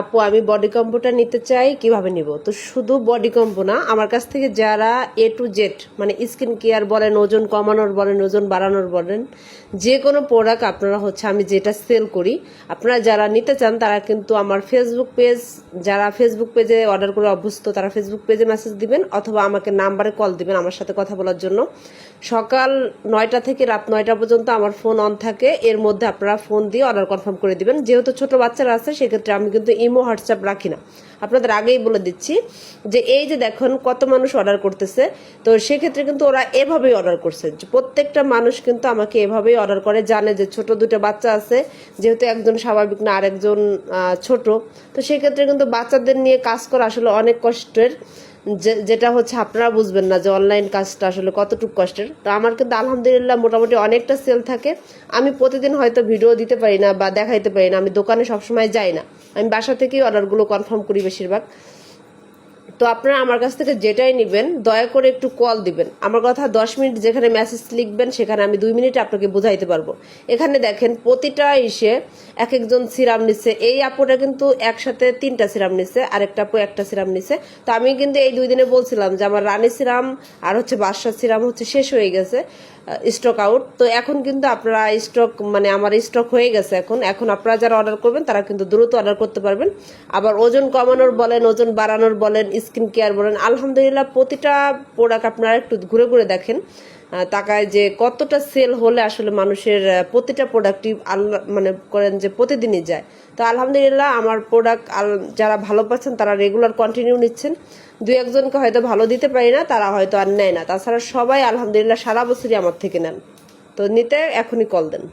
আপু, আমি বডি কম্বোটা নিতে চাই, কীভাবে নিব? তো শুধু বডি কম্বো না, আমার কাছ থেকে যারা এ টু জেড মানে স্কিন কেয়ার বলেন, ওজন কমানোর বলেন, ওজন বাড়ানোর বলেন, যে কোনো প্রোডাক্ট আপনারা হচ্ছে আমি যেটা সেল করি, আপনারা যারা নিতে চান, তারা কিন্তু আমার ফেসবুক পেজ যারা ফেসবুক পেজে অর্ডার করে অভ্যস্ত, তারা ফেসবুক পেজে মেসেজ দিবেন, অথবা আমাকে নাম্বারে কল দিবেন আমার সাথে কথা বলার জন্য। সকাল নয়টা থেকে রাত নয়টা পর্যন্ত আমার ফোন অন থাকে, এর মধ্যে আপনারা ফোন দিয়ে অর্ডার কনফার্ম করে দিবেন। যেহেতু ছোট বাচ্চারা আছে, সেক্ষেত্রে আমি কিন্তু ইমো হোয়াটসঅ্যাপ রাখি না। আপনাদের আগেই বলে দিচ্ছি যে এই যে দেখুন কত মানুষ অর্ডার করতেছে, তো সেক্ষেত্রে কিন্তু ওরা এভাবেই অর্ডার করছে। প্রত্যেকটা মানুষ কিন্তু আমাকে এভাবেই অর্ডার করে, জানে যে ছোট দুটো বাচ্চা আছে, যেহেতু একজন স্বাভাবিক না আরেকজন ছোট। তো সেক্ষেত্রে কিন্তু বাচ্চাদের নিয়ে কাজ করা আসলে অনেক কষ্টের। যেটা হচ্ছে আপনারা বুঝবেন না যে অনলাইন কাজটা আসলে কতটুকু কষ্টের। তো আমার কিন্তু আলহামদুলিল্লাহ মোটামুটি অনেকটা সেল থাকে। আমি প্রতিদিন হয়তো ভিডিও দিতে পারি না বা দেখাইতে পারি না। আমি দোকানে সবসময় যাই না। আমি বাসা থেকেই অর্ডারগুলো কনফার্ম করি বেশিরভাগ। তো আপনারা আমার কাছ থেকে যেটাই নেবেন, দয়া করে একটু কল দিবেন। আমার কথা দশ মিনিট যেখানে মেসেজ লিখবেন, সেখানে আমি দুই মিনিট আপনাকে বুঝাইতে পারব। এখানে দেখেন, প্রতিটা ইসে এক একজন সিরাম নিচ্ছে এই আপুটা কিন্তু একসাথে তিনটা সিরাম নিচ্ছে আরেকটা আপু একটা সিরাম নিচ্ছে তো আমি কিন্তু এই দুই দিনে বলছিলাম যে, আমার রানী সিরাম আর হচ্ছে বাদশাহ সিরাম হচ্ছে শেষ হয়ে গেছে স্টক আউট তো এখন কিন্তু আপনারা স্টক মানে আমার স্টক হয়ে গেছে এখন। এখন আপনারা যারা অর্ডার করবেন, তারা কিন্তু দ্রুত অর্ডার করতে পারবেন। আবার ওজন কমানোর বলেন, ওজন বাড়ানোর বলেন স্কিন কেয়ার বলেন, আলহামদুলিল্লাহ প্রতিটা প্রোডাক্ট আপনারা একটু ঘুরে ঘুরে দেখেন। তাকায় যে কতটা সেল হলে আসলে মানুষের প্রতিটা প্রোডাক্টই আল্লাহ মানে করেন যে প্রতিদিনই যায়। তো আলহামদুলিল্লাহ আমার প্রোডাক্ট যারা ভালো পাচ্ছেন তারা রেগুলার কন্টিনিউ নিচ্ছেন। দু একজনকে হয়তো ভালো দিতে পারি না, তারা হয়তো আর নেয় না। তাছাড়া সবাই আলহামদুলিল্লাহ সারা বছরই আমার থেকে নেন। তো নিতে এখনই কল দেন।